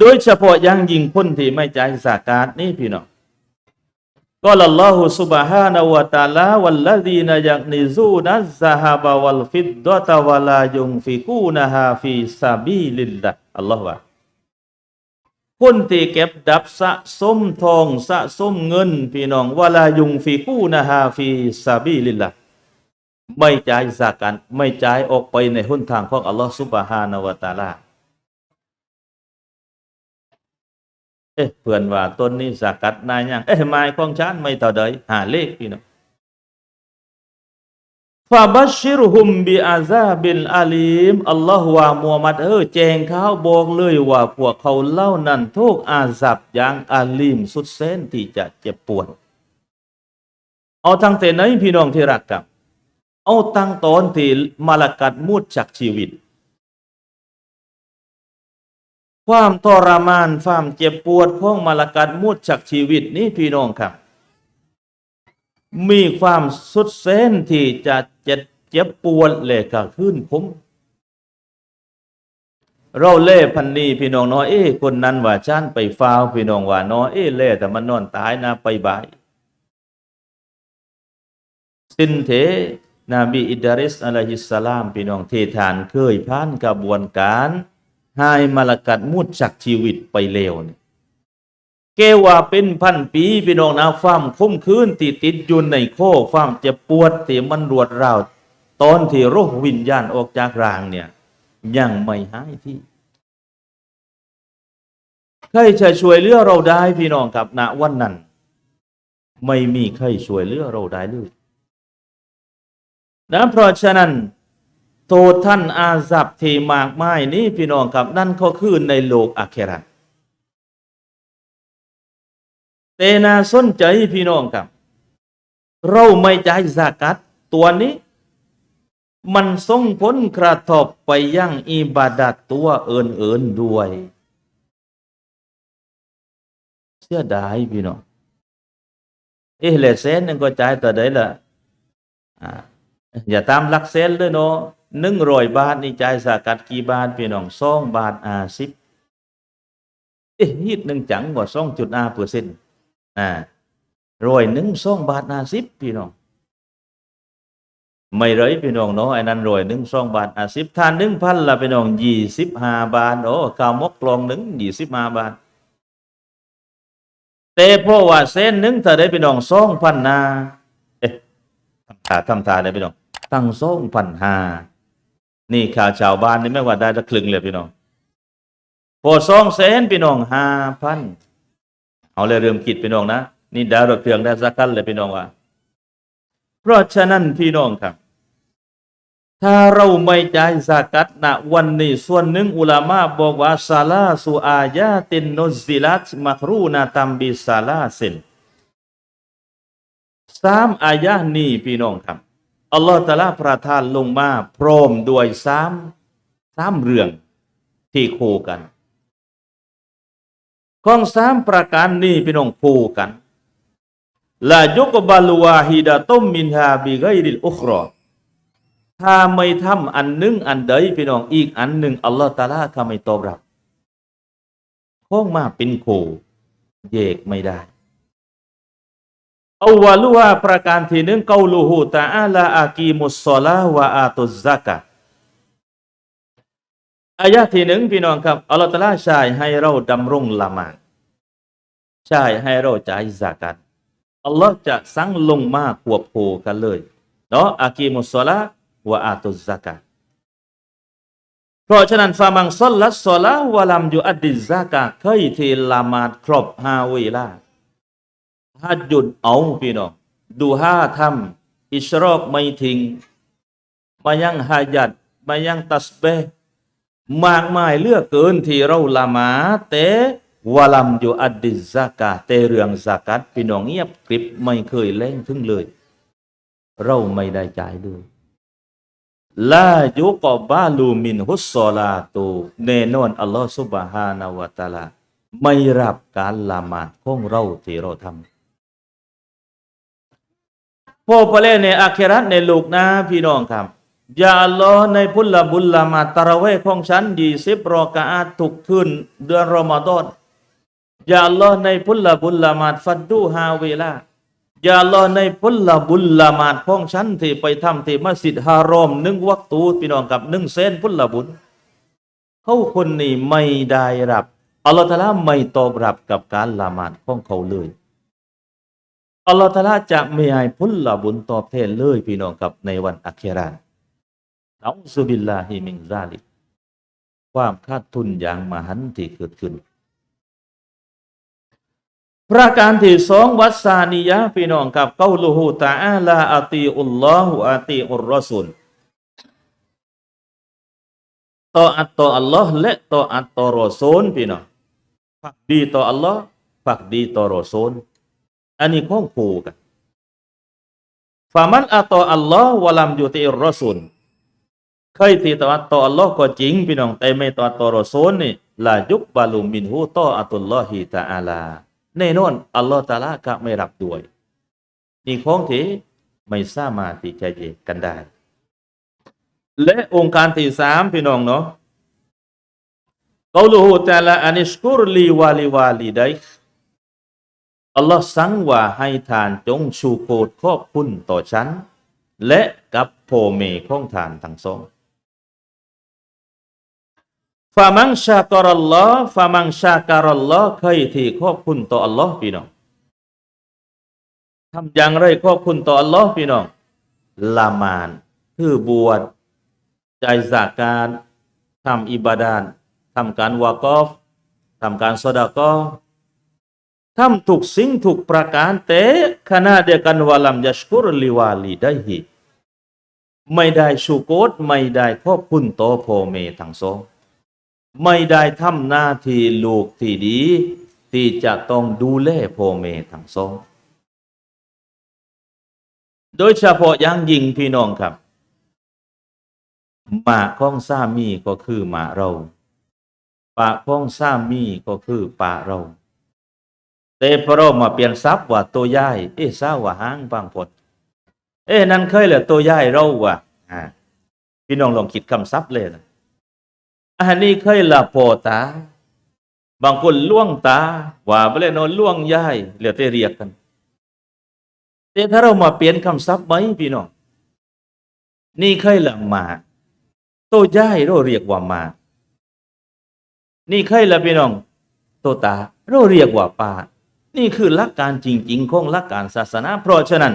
โดยเฉพาะอย่างยิ่งคนที่ไม่จ่ายสากาศนี่พี่น้องก็ลลอฮุซุบฮานะวะตาลาวัลลดีนยักนิซูนัซซะฮาบะวัลฟิดดะตะวะลายุงฟิกูนะฮาฟีซาบีลิลละอัลลอฮฺว่าคนที่เก็บดับสะสมทองสะสมเงิน พี่น้องวะลายุงฟิกูนะฮาฟีซาบีลิลละไม่จ่ายสากันไม่จ่ายออกไปในหนทางของอัลลอฮฺซุบฮานะวะตาลา อ๊ะเพื่อนว่าต้นนี้สากัดนายยังเอ๊ะไม้ของฉันไม่เท่าใดหาเลขพี่น้องฟาบัชิรหุมบิอาซาบิลอาลีมอัลลอฮฺว่ามูฮัมมัดเออแจงเขาบอกเลยว่าพวกเขาเล่านั้นทุกอาซับอย่างอาลีมสุดเส้นที่จะเจ็บปวดเอาตั้งแต่ไหนพี่น้องที่รักกับเอาตั้งตอนที่มาลากัดมุดจากชีวิต ความทรมานความเจ็บปวดของมาลกัดมุดจากชีวิตนี้พี่น้องครับ มีความสุดเส้นที่จะเจ็บเจ็บปวดเลยก็ขึ้นผมเราเล่พันนีพี่น้องเนาะเอ้คนนั้นว่าฉันไปฟาวพี่น้องว่าเนาะเอ้เล่แต่มันนอนตายนะไปบาย สินเทนบีอิดาริสอะลัยฮิสสลามพี่น้องเทฐานเคยผ่านกระบวนการ ให้มาลกัดมุดจากชีวิตไปเลวเนี่ยเกว่าเป็นพันปีพี่น้องนะความคุ้มคืนติดติดอยู่ในโคความเจ็บปวดที่มันรวดราวตอนที่โรควิญญาณออกจากร่างเนี่ยยังไม่หายที่ใครจะช่วยเหลือเราได้พี่น้องครับณวันนั้น ไม่มีใครช่วยเหลือเราได้เลยนะเพราะฉะนั้น โทษท่านอาซับที่มากมายนี้พี่น้องครับนั่นก็คือในโลกอาเคราตแต่น่าสนใจพี่น้องครับ เราไม่จ่ายสากัดตัวนี้ มันส่งผลกระทบไปยังอิบาดัตตัวเอินๆด้วย เสียดายพี่น้องเอ๊ะเลเซนนึงก็จ่ายต่อได้ละออย่าตามลักเซนเลยเนาะ หนึ่งร้อยบาทนี่จ่ายสากัดกี่บาทพี่น้องสองบาทอาสิบเอ๊ะนิดหนึ่งจังกว่าสองจุดอาเปอร์เซ็นต์อ่าร้อยหนึ่งสองบาทอาสิบพี่น้องไม่เลยพี่น้องเนาะไอ้นั้นร้อยหนึ่งสองบาทอาสิบท่านหนึ่งพันละพี่น้องยี่สิบห้าบาทโอ้ข้าวมกกลองหนึ่งยี่สิบห้าบาทแต่เพราะว่าเส้นหนึ่งถ้าได้พี่น้องสองพันนาเอ๊ะทำทาทำทาได้พี่น้องตั้งสองพันห้า นี่ข่าวชาวบ้านนี่ไม่ว่าได้ละครึ่งเลยพี่น้องโพอสองแสนพี่น้องห้าพันเอาเลยเริ่มคิดพี่น้องนะนี่ดาวรถเครื่องได้สักคันเลยพี่น้องว่า เพราะฉะนั้นพี่น้องครับ ถ้าเราไม่ใจสากัดณวันนี้ส่วนหนึ่งอุลามาบอกว่าซาลาสุอายาตินนุซิลัตมักรูนาตัมบิซาลาสินสามอายะนี้พี่น้องครับ อัลลอฮฺตะอาลาประทานลงมาพร้อมด้วยสามสามเรื่องที่คู่กันของสามประการนี้พี่น้องคู่กันลายุกบาลวาฮิดะตุมมินฮาบิไกริลอุครอถ้าไม่ทำอันหนึ่งอันใดพี่น้องอีกอันหนึ่งอัลลอฮฺตะอาลาก็ไม่ตอบรับคงมาเป็นคู่แยกไม่ได้ อาวลุฮาประการที่หนึ่งกาลูฮูตาอาลาอากีมุสซอลาวะอาตุซากะอายะที่หนึ่งพี่น้องครับอัลลอฮฺตะอาลาใช้ให้เราดำรงละหมาดใช้ให้เราจ่ายซากัตอัลลอฮ์จะสั่งลงมาควบคู่กันเลยเนาะอากีมุสซอลาวะอาตุซากะเพราะฉะนั้นฟามังซอลลัสซอลาวะลัมยูอัดดิซากะเคยที่ละหมาดครบห้าเวลา ถ้าหยุดเอาพี่น้องดูห้าทำอิชรอกไม่ทิ้งมายังฮายัดมายังตัสเบมากมายเลือกเกินที่เราละหมาดแต่วะลัมอยู่อดดิซากาแต่เรื่องซากัดพี่น้องเงียบกริบไม่เคยเล่งถึงเลย เราไม่ได้จ่ายเลยลายุกบาลูมินฮุสซอลาตูแน่นอนอัลลอฮฺสุบฮานาวะตาลา ไม่รับการละหมาดของเราที่เราทำ พอไปเล่ในอาเครัตในโลกนะพี่น้องครับ อย่าอัลอในพุลละบุญละหมาตะระเวห์ของฉันยี่สิบรอกาอาตทุกคืนเดือนรอมฎอนอย่าอัลอในพุลละบุญละหมาฟัดดูฮาเวลายาอัลอในพุลละบุญละหมาดของฉันที่ไปทำที่มัสยิดฮารอมนึ่งวักตูพี่น้องกับนึ่งเซนพุลละบุญเขาคนนี้ไม่ได้รับอัลลอฮฺตะลาไม่ตอบรับกับการละหมาดของเขาเลย อัลลอฮฺตะอาลาจะไม่ให้พุลละบุญตอบแทนเลยพี่น้องครับในวันอัคราเอาซุบิลลาฮิมินซาลิกความคาดทุนอย่างมหันที่เกิดขึ้น ประการที่สองวัสานิยะพี่น้องกับเกาลูฮูตาอาลาอาตีอุลลอฮุอาตีอุรรอซุลต่ออัตต่ออัลลอฮ์และต่ออัตต่อรอซูลพี่น้องฝักดีต่ออัลลอฮ์ฝักดีต่อรอซูล อันนี้ข้องคู่กันฟามันอัตต่ออัลลอฮ์วะลัมยุติอิรอซูลเคยที่ต่ออัตต่ออัลลอฮ์ก็จริงพี่น้องแต่ไม่ต่ออัตต่อรอซูลนี่ลายุกบาลุมินฮูต่ออัตุลลอฮิตาอาลาแน่นอนอัลลอฮ์ตาลาก็ไม่รับด้วย นี่ข้องที่ไม่สามารถที่จะแยกกันได้ และองค์การที่สามพี่น้องเนาะกาลูฮูตาลาอานิชกุรลีวาลิวาลิได อัลลอฮ์สั่งว่าให้ทานจงชูโกรธขอบคุณต่อฉัน และกับพ่อแม่ของทานทั้งสองฟามังชาการัลลอฮ์ฟามังชาการัลลอฮ์เคยที่ขอบคุณต่ออัลลอฮ์พี่น้องทำอย่างไรขอบคุณต่ออัลลอฮ์พี่น้องละมานคือบวชจ่ายสาการทำอิบาดานทำการวากอฟทำการสดากอ ทำทุกสิ่งทุกประการแต่ขณะเดียวกันวาลัมยัชกุรลิวาลีได้ฮิไม่ได้ชูโกตไม่ได้ขอบคุณต่อพ่อแม่ทั้งสองไม่ได้ทำหน้าที่ลูกที่ดี ที่จะต้องดูแลพ่อแม่ทั้งสอง โดยเฉพาะอย่างยิ่งพี่น้องครับหมาของสามีก็คือหมาเราปากของสามีก็คือปากเรา แต่พอเรามาเปลี่ยนซับว่าตัวย่ายเอ๊ะซาว่าหางบางพดเอ๊ะนั่นเคยเหรอตัวย่ายเราว่ะอ่าพี่น้องลองคิดคำซับเลยนะอันนี้เคยละโพตา บางคนล่วงตา ว่าไปเลยนอนล่วงย่ายเหลือแต่เรียกกัน แต่ถ้าเรามาเปลี่ยนคำซับไหมพี่น้องนี่เคยละมาตัวย่ายเราเรียกว่ามา นี่ใครละพี่น้องตัวตาเราเรียกว่าป่า นี่คือหลักการจริง ๆ ของหลักการศาสนา เพราะฉะนั้น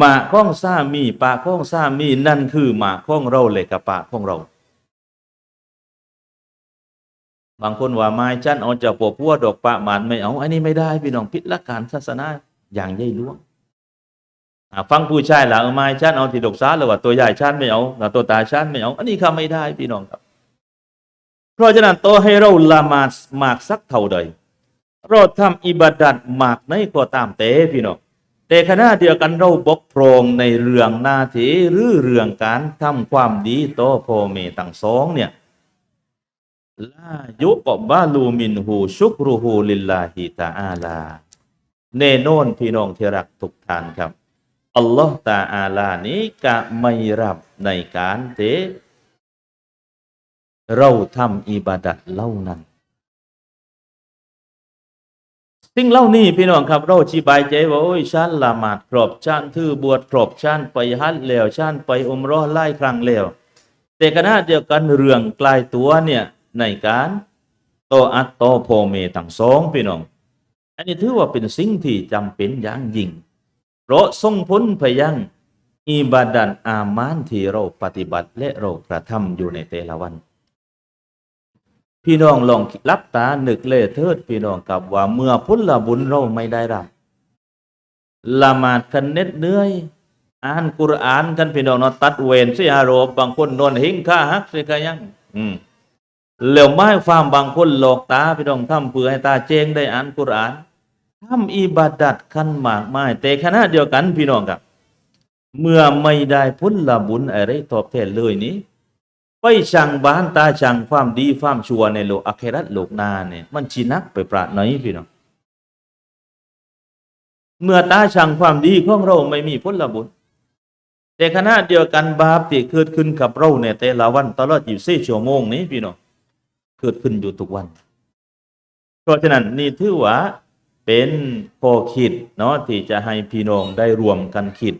มาข้องสามีป่าของสามีนั่นคือมาข้องเราเลยกับป่าของเรา บางคนว่าไม้จันเอาจากปวพัวดอกปะหมานไม่เอาอันนี้ไม่ได้พี่น้องผิดหลักการศาสนาอย่างใหญ่หลวงฟังผู้ชายละเอาไม้ชันเอาที่ดอกซาหรือว่าตัวใหญ่ชันไม่เอาแล้วตัวตาชันไม่เอาอันนี้คำไม่ได้พี่น้องครับ เพราะฉะนั้นตัวให้เราละมาดมากสักเท่าใด เราทำอิบาดัดมากในก็ตามแต่พี่น้องแต่ขณะเดียวกันเราบกพร่องในเรื่องหน้าที่หรือเรื่องการทำความดีต่อพ่อแม่ทั้งสองเนี่ยลายุกบบาลูมินหูชุกรูหูลิลลาฮิตาอาลาแน่นอนพี่น้องที่รักทุกท่านครับ อัลลอฮ์ตาอาลานี้กะไม่รับในการเทเราทำอิบาดัดเล่านั้น สิ่งเหล่านี้พี่น้องครับ เราชีบายใจว่าโอ้ยฉันละหมาดครบฉันถือบวชครบฉันไปฮัจญ์แล้วฉันไปอุมเรอไล่ครั้งแล้วแต่ขณะเดียวกันเรื่องกลายตัวเนี่ยในการโตอัตโตโพเมทั้งสองพี่น้อง อันนี้ถือว่าเป็นสิ่งที่จำเป็นอย่างยิ่ง เพราะส่งผลไปยังอิบาดันอามานที่เราปฏิบัติและเรากระทำอยู่ในแต่ละวัน พี่น้องลองรับตานึกเลยเถิดพี่น้องกับว่าเมื่อพุทธบุญเราไม่ได้รับละหมาดกันเน็ดเหนื่อยอ่านกุรอานกันพี่น้องเนาะตัดเวนสิฮารบบางคนนอนหิ้งค่าฮักสิกายัง อืมแล้วไม้ฟามบางคนหลอกตาพี่น้องทำเพื่อให้ตาเจงได้อ่านกุรอานทำอิบาดัดขันมากมายแต่ขณะเดียวกันพี่น้องครับ เมื่อไม่ได้พุทธบุญอะไรตอบแทนเลยนี้ ไปช่างบ้านตาช่างความดีความชั่วในโลกอาคราตโลกนาเนี่ยมันชินักไปปราดไหนพี่น้องเมื่อตาช่างความดีของเราไม่มีพุทธบุญแต่ขณะเดียวกันบาปที่เกิดขึ้นกับเราเนี่ยแต่ละวันตลอด24ชั่วโมงนี้พี่น้องเกิดขึ้นอยู่ทุกวัน เพราะฉะนั้นนี่ถือว่าเป็นข้อคิดเนาะที่จะให้พี่น้องได้รวมกันคิด